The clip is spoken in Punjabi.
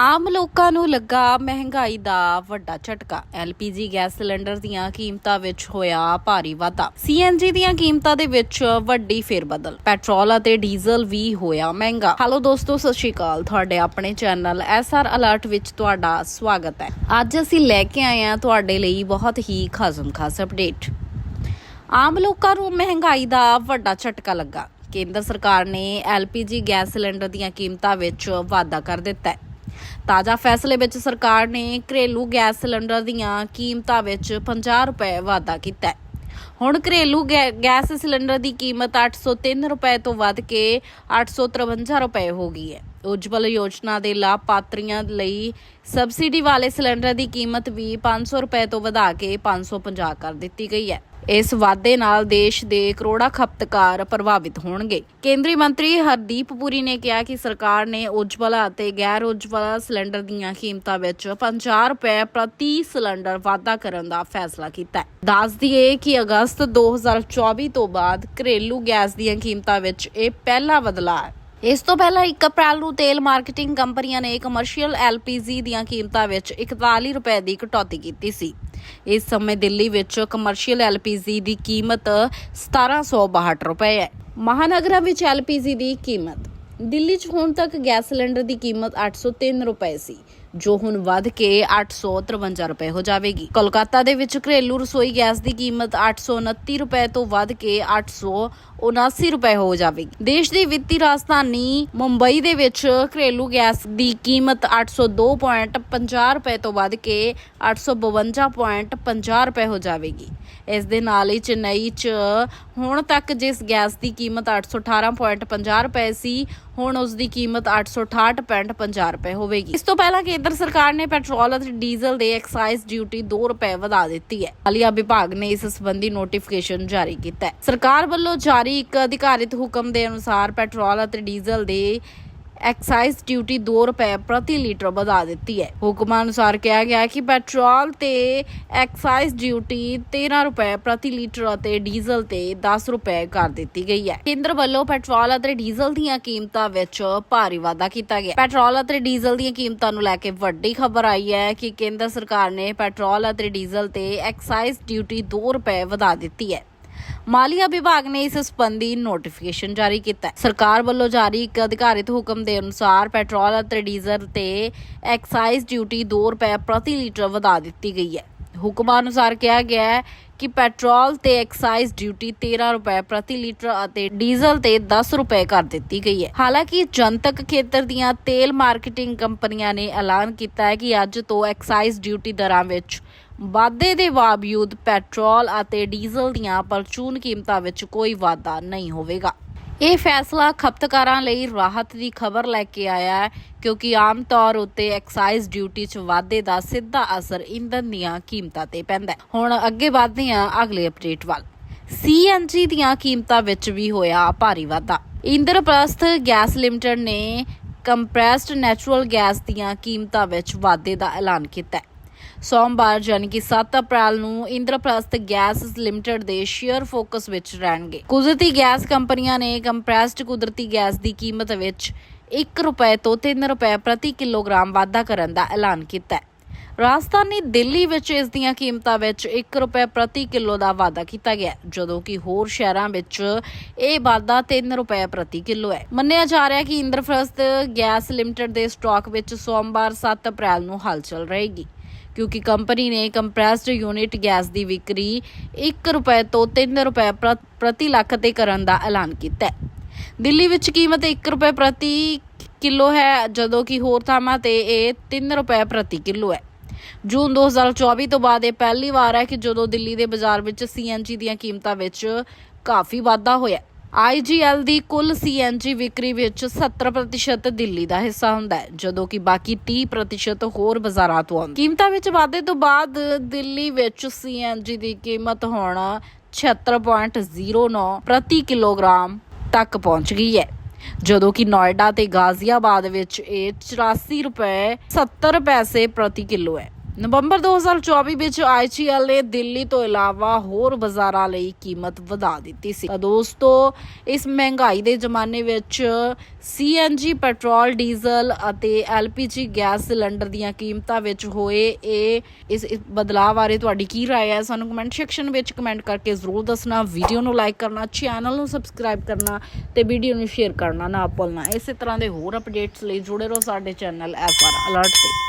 ਆਮ ਲੋਕਾਂ ਨੂੰ ਲੱਗਾ ਮਹਿੰਗਾਈ ਦਾ ਵੱਡਾ ਝਟਕਾ। ਐਲਪੀਜੀ ਗੈਸ ਸਿਲੰਡਰ ਦੀਆਂ ਕੀਮਤਾਂ ਵਿੱਚ ਹੋਇਆ ਭਾਰੀ ਵਾਧਾ। ਸੀਐਨਜੀ ਦੀਆਂ ਕੀਮਤਾਂ ਦੇ ਵਿੱਚ ਵੱਡੀ ਫੇਰਬਦਲ। ਪੈਟਰੋਲ ਅਤੇ ਡੀਜ਼ਲ ਵੀ ਹੋਇਆ ਮਹਿੰਗਾ। ਹੈਲੋ ਦੋਸਤੋ, ਸਤਿ ਸ਼੍ਰੀ ਅਕਾਲ। ਤੁਹਾਡੇ ਆਪਣੇ ਚੈਨਲ ਐਸਆਰ ਅਲਰਟ ਵਿੱਚ ਤੁਹਾਡਾ ਸਵਾਗਤ ਹੈ। ਅੱਜ ਅਸੀਂ ਲੈ ਕੇ ਆਏ ਹਾਂ ਤੁਹਾਡੇ ਲਈ ਬਹੁਤ ਹੀ ਖਾਸਮ ਖਾਸ ਅਪਡੇਟ। ਆਮ ਲੋਕਾਂ ਨੂੰ ਮਹਿੰਗਾਈ ਦਾ ਵੱਡਾ ਝਟਕਾ ਲੱਗਾ। ਕੇਂਦਰ ਸਰਕਾਰ ਨੇ ਐਲਪੀਜੀ ਗੈਸ ਸਿਲੰਡਰ ਦੀਆਂ ਕੀਮਤਾਂ ਵਿੱਚ ਵਾਧਾ ਕਰ ਦਿੱਤਾ ਹੈ। ਤਾਜ਼ਾ ਫੈਸਲੇ ਵਿੱਚ ਸਰਕਾਰ ਨੇ ਘਰੇਲੂ ਗੈਸ ਸਿਲੰਡਰ ਦੀਆਂ ਕੀਮਤਾਂ ਵਿੱਚ 50 ਰੁਪਏ ਵਾਧਾ ਕੀਤਾ ਹੈ। ਹੁਣ ਘਰੇਲੂ ਗੈ- ਗੈਸ ਸਿਲੰਡਰ ਦੀ ਕੀਮਤ 803 ਰੁਪਏ ਤੋਂ ਵੱਧ ਕੇ 853 ਰੁਪਏ ਹੋ ਗਈ ਹੈ। ਉਜਵਲ ਯੋਜਨਾ ਦੇ ਲਾਭਪਾਤਰੀਆਂ ਲਈ ਸਬਸਿਡੀ ਵਾਲੇ ਸਿਲੰਡਰ ਦੀ ਕੀਮਤ ਵੀ 500 ਰੁਪਏ ਤੋਂ ਵਧਾ ਕੇ 550 ਕਰ ਦਿੱਤੀ ਗਈ ਹੈ। ਇਸ ਵਾਧੇ ਨਾਲ ਦੇਸ਼ ਦੇ ਕਰੋੜਾਂ ਖਪਤਕਾਰ ਪ੍ਰਭਾਵਿਤ ਹੋਣਗੇ। ਕੇਂਦਰੀ ਮੰਤਰੀ ਹਰਦੀਪ ਪੁਰੀ ਨੇ ਕਿਹਾ ਕਿ ਸਰਕਾਰ ਨੇ ਉਜਵਲਾ ਅਤੇ ਗੈਰ ਉਜਵਲਾ ਸਿਲੰਡਰ ਦੀਆਂ ਕੀਮਤਾਂ ਵਿੱਚ 50 ਰੁਪਏ ਪ੍ਰਤੀ ਸਿਲੰਡਰ ਵਾਧਾ ਕਰਨ ਦਾ ਫੈਸਲਾ ਕੀਤਾ ਹੈ। ਦੱਸ ਦਈਏ ਕਿ ਅਗਸਤ 2024 ਤੋਂ ਬਾਅਦ ਘਰੇਲੂ ਗੈਸ ਦੀਆਂ ਕੀਮਤਾਂ ਵਿੱਚ ਇਹ ਪਹਿਲਾ ਬਦਲਾਅ ਹੈ। ਇਸ ਤੋਂ ਪਹਿਲਾਂ 1 ਅਪ੍ਰੈਲ ਨੂੰ ਤੇਲ ਮਾਰਕੀਟਿੰਗ ਕੰਪਨੀਆਂ ਨੇ ਕਮਰਸ਼ੀਅਲ ਐਲਪੀਜੀ ਦੀਆਂ ਕੀਮਤਾਂ ਵਿੱਚ 41 ਰੁਪਏ ਦੀ ਕਟੌਤੀ ਕੀਤੀ ਸੀ। ਇਸ ਸਮੇਂ ਦਿੱਲੀ ਵਿੱਚ ਕਮਰਸ਼ੀਅਲ ਐਲਪੀਜੀ ਦੀ ਕੀਮਤ 1762 ਰੁਪਏ ਹੈ। ਮਹਾਨਗਰਾਂ ਵਿੱਚ ਐਲਪੀਜੀ ਦੀ ਕੀਮਤ। ਦਿੱਲੀ 'ਚ ਹੁਣ ਤੱਕ ਗੈਸ ਸਿਲੰਡਰ ਦੀ ਕੀਮਤ 803 ਰੁਪਏ ਸੀ। ਜੋ ਹੁਣ ਵੱਧ ਕੇ 853 ਰੁਪਏ ਹੋ ਜਾਵੇਗੀ। ਕੋਲਕਾਤਾ ਦੇ ਵਿੱਚ ਘਰੇਲੂ ਰਸੋਈ ਗੈਸ ਦੀ ਕੀਮਤ 829 ਰੁਪਏ ਤੋਂ ਵੱਧ ਕੇ 879 ਰੁਪਏ ਹੋ ਜਾਵੇਗੀ। ਦੇਸ਼ ਦੀ ਵਿੱਤੀ ਰਾਜਧਾਨੀ ਮੁੰਬਈ ਦੇ ਵਿੱਚ ਘਰੇਲੂ ਗੈਸ ਦੀ ਕੀਮਤ 802.50 ਰੁਪਏ ਤੋਂ ਵੱਧ ਕੇ 852.50 ਰੁਪਏ ਹੋ ਜਾਵੇਗੀ। ਇਸ ਦੇ ਨਾਲ ਹੀ ਚੇਨਈ 'ਚ ਹੁਣ ਤੱਕ ਜਿਸ ਗੈਸ ਦੀ ਕੀਮਤ 818.50 ਰੁਪਏ ਸੀ, ਹੁਣ ਉਸ ਦੀ ਕੀਮਤ 868.50 ਰੁਪਏ ਹੋਵੇਗੀ। ਇਸ ਤੋਂ ਪਹਿਲਾਂ ਕੇਂਦਰ ਸਰਕਾਰ ਨੇ ਪੈਟਰੋਲ ਅਤੇ ਡੀਜ਼ਲ ਦੇ ਐਕਸਾਈਜ਼ ਡਿਊਟੀ 2 ਰੁਪਏ ਵਧਾ ਦਿੱਤੀ ਹੈ। ਹਾਲੀਆ ਵਿਭਾਗ ਨੇ ਇਸ ਸੰਬੰਧੀ ਨੋਟੀਫਿਕੇਸ਼ਨ ਜਾਰੀ ਕੀਤਾ ਹੈ। ਸਰਕਾਰ ਵੱਲੋਂ ਜਾਰੀ ਇੱਕ ਅਧਿਕਾਰਿਤ ਹੁਕਮ ਦੇ ਅਨੁਸਾਰ ਪੈਟਰੋਲ ਅਤੇ ਡੀਜ਼ਲ ਦੇ ਐਕਸਾਈਜ਼ ਡਿਊਟੀ 2 ਰੁਪਏ ਪ੍ਰਤੀ ਲੀਟਰ ਵਧਾ ਦਿੱਤੀ ਹੈ। ਹੁਕਮਾਂ ਅਨੁਸਾਰ ਕਿਹਾ ਗਿਆ ਹੈ ਕਿ ਪੈਟਰੋਲ ਤੇ ਐਕਸਾਈਜ਼ ਡਿਊਟੀ 13 ਰੁਪਏ ਪ੍ਰਤੀ ਲੀਟਰ ਅਤੇ ਡੀਜ਼ਲ ਤੇ 10 ਰੁਪਏ ਕਰ ਦਿੱਤੀ ਗਈ ਹੈ। ਕੇਂਦਰ ਵੱਲੋਂ ਪੈਟਰੋਲ ਅਤੇ ਡੀਜ਼ਲ ਦੀਆਂ ਕੀਮਤਾਂ ਵਿੱਚ ਭਾਰੀ ਵਾਧਾ ਕੀਤਾ ਗਿਆ। ਪੈਟਰੋਲ ਅਤੇ ਡੀਜ਼ਲ ਦੀਆਂ ਕੀਮਤਾਂ ਨੂੰ ਲੈ ਕੇ ਵੱਡੀ ਖਬਰ ਆਈ ਹੈ ਕਿ ਕੇਂਦਰ ਸਰਕਾਰ ਨੇ ਪੈਟਰੋਲ ਅਤੇ ਡੀਜ਼ਲ ਤੇ ਐਕਸਾਈਜ਼ ਡਿਊਟੀ 2 ਰੁਪਏ ਵਧਾ ਦਿੱਤੀ ਹੈ। ਮਾਲੀਆ ਵਿਭਾਗ ਨੇ ਇਸ ਸੰਬੰਧੀ ਨੋਟੀਫਿਕੇਸ਼ਨ ਜਾਰੀ ਕੀਤਾ ਸਰਕਾਰ ਵੱਲੋਂ ਜਾਰੀ ਇੱਕ ਅਧਿਕਾਰਿਤ ਹੁਕਮ ਦੇ ਅਨੁਸਾਰ ਪੈਟਰੋਲ ਅਤੇ ਡੀਜ਼ਲ ਤੇ ਐਕਸਾਈਜ਼ ਡਿਊਟੀ 2 ਰੁਪਏ ਪ੍ਰਤੀ ਲੀਟਰ ਵਧਾ ਦਿੱਤੀ ਗਈ ਹੈ। ਹੁਕਮਾਂ ਅਨੁਸਾਰ ਕਿਹਾ ਗਿਆ ਹੈ ਕਿ ਪੈਟਰੋਲ ਤੇ ਐਕਸਾਈਜ਼ ਡਿਊਟੀ 13 ਰੁਪਏ ਪ੍ਰਤੀ ਲੀਟਰ ਅਤੇ ਡੀਜ਼ਲ ਤੇ 10 ਰੁਪਏ ਕਰ ਦਿੱਤੀ ਗਈ ਹੈ। ਹਾਲਾਂਕਿ ਜਨਤਕ ਖੇਤਰ ਦੀਆਂ ਤੇਲ ਮਾਰਕੀਟਿੰਗ ਕੰਪਨੀਆਂ ਨੇ ਐਲਾਨ ਕੀਤਾ ਹੈ ਕਿ ਅੱਜ ਤੋਂ ਐਕਸਾਈਜ਼ ਡਿਊਟੀ ਦਰਾਂ ਵਿੱਚ ਵਾਧੇ ਦੇ ਬਾਵਜੂਦ ਪੈਟਰੋਲ ਅਤੇ ਡੀਜ਼ਲ ਦੀਆਂ ਪਰਚੂਨ ਕੀਮਤਾਂ ਵਿੱਚ ਕੋਈ ਵਾਧਾ ਨਹੀਂ ਹੋਵੇਗਾ। ਇਹ ਫੈਸਲਾ ਖਪਤਕਾਰਾਂ ਲਈ ਰਾਹਤ ਦੀ ਖਬਰ ਲੈ ਕੇ ਆਇਆ ਹੈ, ਕਿਉਂਕਿ ਆਮ ਤੌਰ ਉੱਤੇ ਐਕਸਾਈਜ਼ ਡਿਊਟੀ 'ਚ ਵਾਧੇ ਦਾ ਸਿੱਧਾ ਅਸਰ ਇੰਧਨ ਦੀਆਂ ਕੀਮਤਾਂ ਤੇ ਪੈਂਦਾ ਹੈ। ਹੁਣ ਅੱਗੇ ਵਧਦੇ ਹਾਂ ਅਗਲੇ ਅਪਡੇਟ ਵੱਲ। ਸੀਐਨਜੀ ਦੀਆਂ ਕੀਮਤਾਂ ਵਿੱਚ ਵੀ ਹੋਇਆ ਭਾਰੀ ਵਾਧਾ। ਇੰਦਰਪ੍ਰਸਥ ਗੈਸ ਲਿਮਟਿਡ ਨੇ ਕੰਪਰੈਸਡ ਨੈਚੁਰਲ ਗੈਸ ਦੀਆਂ ਕੀਮਤਾਂ ਵਿੱਚ ਵਾਧੇ ਦਾ ਐਲਾਨ ਕੀਤਾ ਹੈ। ਸੋਮਵਾਰ ਯਾਨੀ ਕਿ 7 ਅਪ੍ਰੈਲ ਨੂੰ ਇੰਦਰਪ੍ਰਸਥ ਗੈਸ ਲਿਮਟਿਡ ਦੇ ਸ਼ੇਅਰ ਫੋਕਸ ਵਿੱਚ ਰਹਿਣਗੇ। ਕੁਦਰਤੀ ਗੈਸ ਕੰਪਨੀਆਂ ਨੇ ਕੰਪਰੈਸਡ ਕੁਦਰਤੀ ਗੈਸ ਦੀ ਕੀਮਤ ਵਿੱਚ 1 ਰੁਪਏ ਤੋਂ 3 ਰੁਪਏ ਪ੍ਰਤੀ ਕਿਲੋਗ੍ਰਾਮ ਵਾਧਾ ਕਰਨ ਦਾ ਐਲਾਨ ਕੀਤਾ ਹੈ। ਰਾਜਧਾਨੀ ਦਿੱਲੀ ਵਿੱਚ ਇਸ ਦੀਆਂ ਕੀਮਤਾਂ ਵਿੱਚ 1 ਰੁਪਏ ਪ੍ਰਤੀ ਕਿਲੋ ਦਾ ਵਾਧਾ ਕੀਤਾ ਗਿਆ ਜਦੋਂ ਕਿ ਹੋਰ ਸ਼ਹਿਰਾਂ ਵਿੱਚ ਇਹ ਵਾਧਾ 3 ਰੁਪਏ ਪ੍ਰਤੀ ਕਿਲੋ ਹੈ। ਮੰਨਿਆ ਜਾ ਰਿਹਾ ਹੈ ਕਿ ਇੰਦਰਪ੍ਰਸਥ ਗੈਸ ਲਿਮਟਿਡ ਦੇ ਸਟਾਕ ਵਿੱਚ ਸੋਮਵਾਰ 7 ਅਪ੍ਰੈਲ ਨੂੰ ਹਲਚਲ ਰਹੇਗੀ। ਕਿਉਂਕਿ ਕੰਪਨੀ ਨੇ ਕੰਪਰੈਸਡ ਯੂਨਿਟ ਗੈਸ ਦੀ ਵਿਕਰੀ 1 ਰੁਪਏ ਤੋਂ 3 ਰੁਪਏ ਪ੍ਰ- ਪ੍ਰਤੀ ਲੱਖ ਤੇ ਕਰਨ ਦਾ ਐਲਾਨ ਕੀਤਾ ਹੈ। ਦਿੱਲੀ ਵਿੱਚ ਕੀਮਤ 1 ਰੁਪਏ ਪ੍ਰਤੀ ਕਿਲੋ ਹੈ, ਜਦੋਂ ਕਿ ਹੋਰ ਥਾਵਾਂ ਤੇ ਇਹ 3 ਰੁਪਏ ਪ੍ਰਤੀ ਕਿਲੋ ਹੈ। ਜੂਨ 2024 ਤੋਂ ਬਾਅਦ ਇਹ ਪਹਿਲੀ ਵਾਰ ਹੈ ਕਿ ਜਦੋਂ ਦਿੱਲੀ ਦੇ ਬਾਜ਼ਾਰ ਵਿੱਚ ਸੀਐਨਜੀ ਦੀਆਂ ਕੀਮਤਾਂ ਵਿੱਚ ਕਾਫੀ ਵਾਧਾ ਹੋਇਆ ਆਈਜੀਐਲ ਦੀ ਕੁੱਲ ਸੀਐਨਜੀ ਵਿਕਰੀ ਵਿੱਚ 70% ਦਿੱਲੀ ਦਾ ਹਿੱਸਾ ਹੁੰਦਾ ਹੈ, ਜਦੋਂ ਕਿ ਬਾਕੀ 30% ਹੋਰ ਬਾਜ਼ਾਰਾਂ ਤੋਂ ਆਉਂਦਾ ਕੀਮਤਾਂ ਵਿੱਚ ਵਾਧੇ ਤੋਂ ਬਾਅਦ ਦਿੱਲੀ ਵਿੱਚ ਸੀਐਨਜੀ ਦੀ ਕੀਮਤ ਹੁਣ 76.09 ਪ੍ਰਤੀ ਕਿਲੋਗ੍ਰਾਮ ਤੱਕ ਪਹੁੰਚ ਗਈ ਹੈ, ਜਦੋਂ ਕਿ ਨੋਇਡਾ ਤੇ ਗਾਜ਼ੀਆਬਾਦ ਵਿੱਚ ਇਹ 84 ਰੁਪਏ 70 ਪੈਸੇ ਪ੍ਰਤੀ ਕਿਲੋ ਹੈ। ਨਵੰਬਰ 2024 ਵਿੱਚ ਆਈਚੀਐਲ ਨੇ ਦਿੱਲੀ ਤੋਂ ਇਲਾਵਾ ਹੋਰ ਬਾਜ਼ਾਰਾਂ ਲਈ ਕੀਮਤ ਵਧਾ ਦਿੱਤੀ ਸੀ ਤਾਂ ਦੋਸਤੋ ਇਸ ਮਹਿੰਗਾਈ ਦੇ ਜ਼ਮਾਨੇ ਵਿੱਚ ਸੀਐਨਜੀ ਪੈਟਰੋਲ ਡੀਜ਼ਲ ਅਤੇ ਐਲਪੀਜੀ ਗੈਸ ਸਿਲੰਡਰ ਦੀਆਂ ਕੀਮਤਾਂ ਵਿੱਚ ਹੋਏ ਇਹ ਇਸ ਇਸ ਬਦਲਾਅ ਬਾਰੇ ਤੁਹਾਡੀ ਕੀ رائے ਹੈ ਸਾਨੂੰ ਕਮੈਂਟ ਸੈਕਸ਼ਨ ਵਿੱਚ ਕਮੈਂਟ ਕਰਕੇ ਜ਼ਰੂਰ ਦੱਸਣਾ ਵੀਡੀਓ ਨੂੰ ਲਾਈਕ ਕਰਨਾ ਚੈਨਲ ਨੂੰ ਸਬਸਕ੍ਰਾਈਬ ਕਰਨਾ ਤੇ ਵੀਡੀਓ ਨੂੰ ਸ਼ੇਅਰ ਕਰਨਾ ਨਾ ਭੁੱਲਣਾ ਇਸੇ ਤਰ੍ਹਾਂ ਦੇ ਹੋਰ ਅਪਡੇਟਸ ਲਈ ਜੁੜੇ ਰਹੋ ਸਾਡੇ ਚੈਨਲ ਐਸਆਰ ਅਲਰਟ ਤੇ